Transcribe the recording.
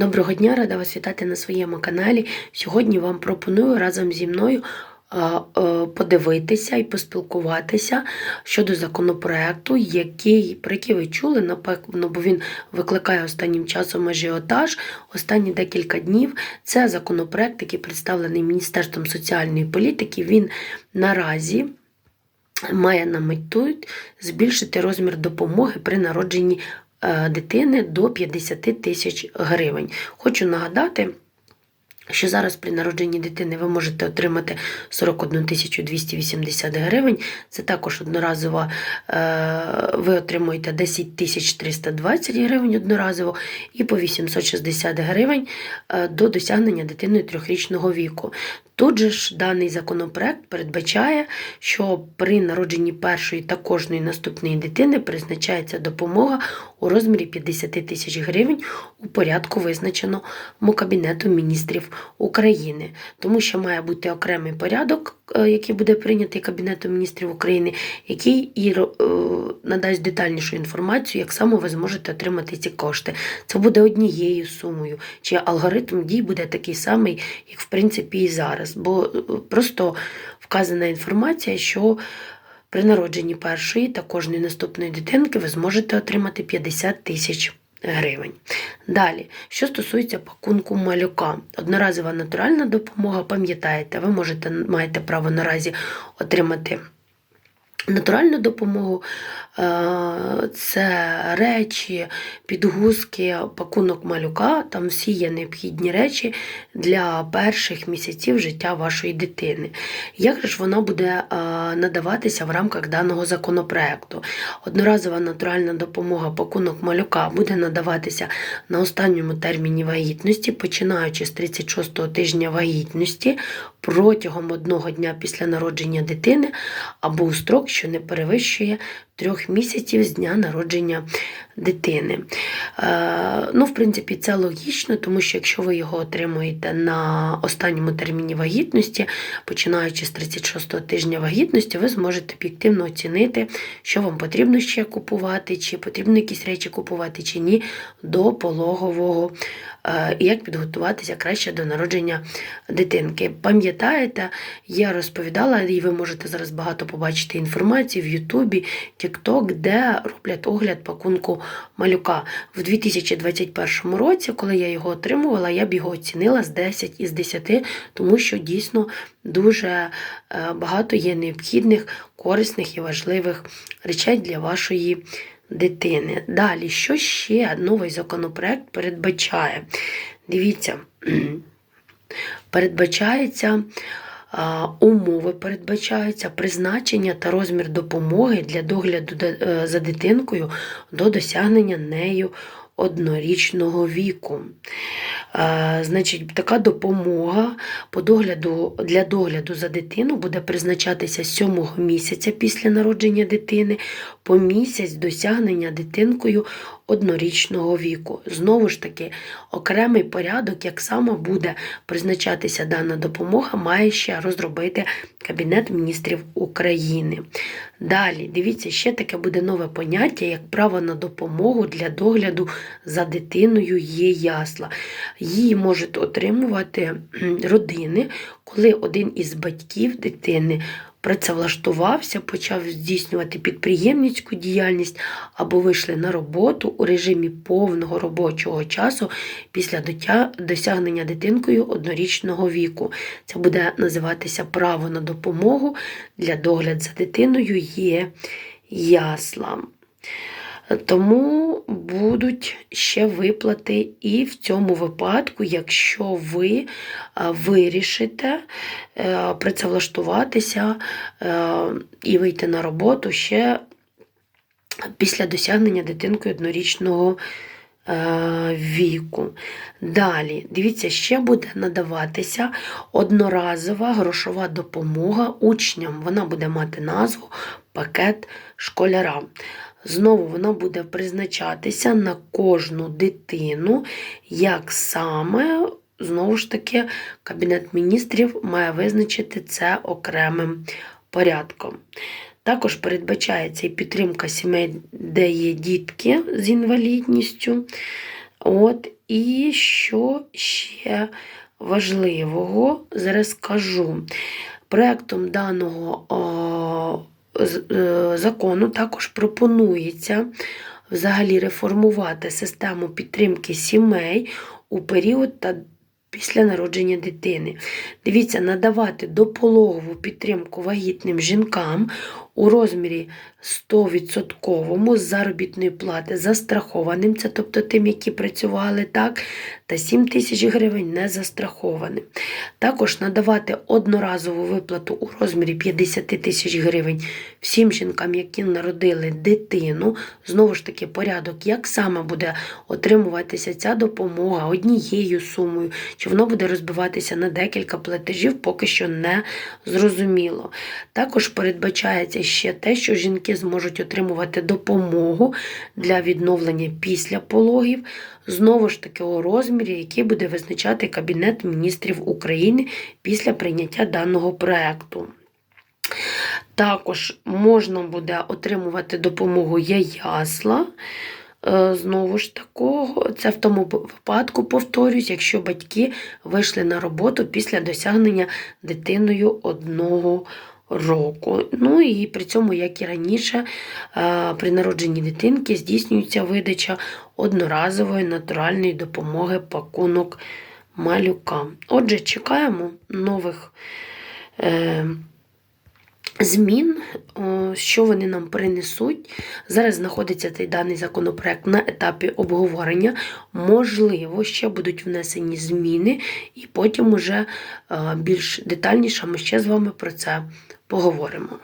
Доброго дня, рада вас вітати на своєму каналі. Сьогодні вам пропоную разом зі мною е, подивитися і поспілкуватися щодо законопроекту, який, про який ви чули, напевно, бо він викликає останнім часом ажіотаж. Останні декілька днів це законопроект, який представлений Міністерством соціальної політики. Він наразі має на мету збільшити розмір допомоги при народженні е, дитини до 50 тисяч гривень. Хочу нагадати. Що зараз при народженні дитини ви можете отримати 41 тисячу 280 гривень. Це також одноразово е, ви отримуєте 10 тисяч 320 гривень одноразово і по 860 гривень е, до досягнення дитиною трьохрічного віку. Тут же ж даний законопроект передбачає, що при народженні першої та кожної наступної дитини призначається допомога у розмірі 50 тисяч гривень у порядку, визначеному Кабінету міністрів України, тому що має бути окремий порядок, який буде прийнятий Кабінетом міністрів України, який і е, надасть детальнішу інформацію, як саме ви зможете отримати ці кошти. Це буде однією сумою, чи алгоритм дій буде такий самий, як в принципі і зараз. Бо е, просто вказана інформація, що при народженні першої та кожної наступної дитинки ви зможете отримати 50 тисяч гривень. Далі, що стосується пакунку малюка, одноразова натуральна допомога, пам'ятаєте, ви можете маєте право наразі отримати. Натуральну допомогу е, це речі, підгузки, пакунок малюка, там всі є необхідні речі для перших місяців життя вашої дитини. Як ж вона буде е, надаватися в рамках даного законопроекту? Одноразова натуральна допомога пакунок малюка буде надаватися на останньому терміні вагітності, починаючи з 36-го тижня вагітності протягом одного дня після народження дитини або у строк, що не перевищує трьох місяців з дня народження дитини. Е, ну, В принципі, це логічно, тому що якщо ви його отримуєте на останньому терміні вагітності, починаючи з 36-го тижня вагітності, ви зможете об'єктивно оцінити, що вам потрібно ще купувати, чи потрібно якісь речі купувати, чи ні, до пологового, е, і як підготуватися краще до народження дитинки. Пам'ятаєте, я розповідала, і ви можете зараз багато побачити інформації в Ютубі, TikTok, де роблять огляд пакунку малюка. В 2021 році, коли я його отримувала, я б його оцінила з 10 із 10, тому що дійсно дуже е, багато є необхідних, корисних і важливих речей для вашої дитини. Далі, що ще новий законопроект передбачає? Дивіться, передбачається. Умови передбачаються призначення та розмір допомоги для догляду е, за дитинкою до досягнення нею однорічного віку. Значить, така допомога по догляду, для догляду за дитину буде призначатися 7 місяця після народження дитини по місяць досягнення дитинкою однорічного віку. Знову ж таки, окремий порядок, як саме буде призначатися дана допомога, має ще розробити Кабінет міністрів України. Далі, дивіться, ще таке буде нове поняття, як право на допомогу для догляду за дитиною є ясла. Її можуть отримувати родини, коли один із батьків дитини працевлаштувався, почав здійснювати підприємницьку діяльність або вийшли на роботу у режимі повного робочого часу після досягнення дитинкою однорічного віку. Це буде називатися право на допомогу для догляд за дитиною є яслам. Тому будуть ще виплати і в цьому випадку, якщо ви вирішите е, працевлаштуватися е, і вийти на роботу ще після досягнення дитинкою однорічного е, віку. Далі, дивіться, ще буде надаватися одноразова грошова допомога учням. Вона буде мати назву пакет школярам. Знову вона буде призначатися на кожну дитину, як саме, знову ж таки, Кабінет міністрів має визначити це окремим порядком. Також передбачається і підтримка сімей, де є дітки з інвалідністю. От, і що ще важливого, зараз скажу. Проектом даного е, закону також пропонується взагалі реформувати систему підтримки сімей у період та після народження дитини. Дивіться, надавати допологову підтримку вагітним жінкам у розмірі 100% з заробітної плати застрахованим, це тобто тим, які працювали так, та 7 тисяч гривень незастрахованим. Також надавати одноразову виплату у розмірі 50 тисяч гривень всім жінкам, які народили дитину. Знову ж таки, порядок, як саме буде отримуватися ця допомога однією сумою, чи воно буде розбиватися на декілька платежів, поки що не зрозуміло. Також передбачається ще те, що жінки зможуть отримувати допомогу для відновлення після пологів, знову ж таки у розмірі, який буде визначати Кабінет міністрів України після прийняття даного проекту. Також можна буде отримувати допомогу ясла. Е, Знову ж такого, це в тому випадку, повторюсь, якщо батьки вийшли на роботу після досягнення дитиною одного року. Ну і при цьому, як і раніше, е, при народженні дитинки здійснюється видача одноразової натуральної допомоги пакунок малюка. Отже, чекаємо нових. Е, Змін, що вони нам принесуть. Зараз знаходиться цей даний законопроект на етапі обговорення. Можливо, ще будуть внесені зміни, і потім уже е, більш детальніше ми ще з вами про це поговоримо.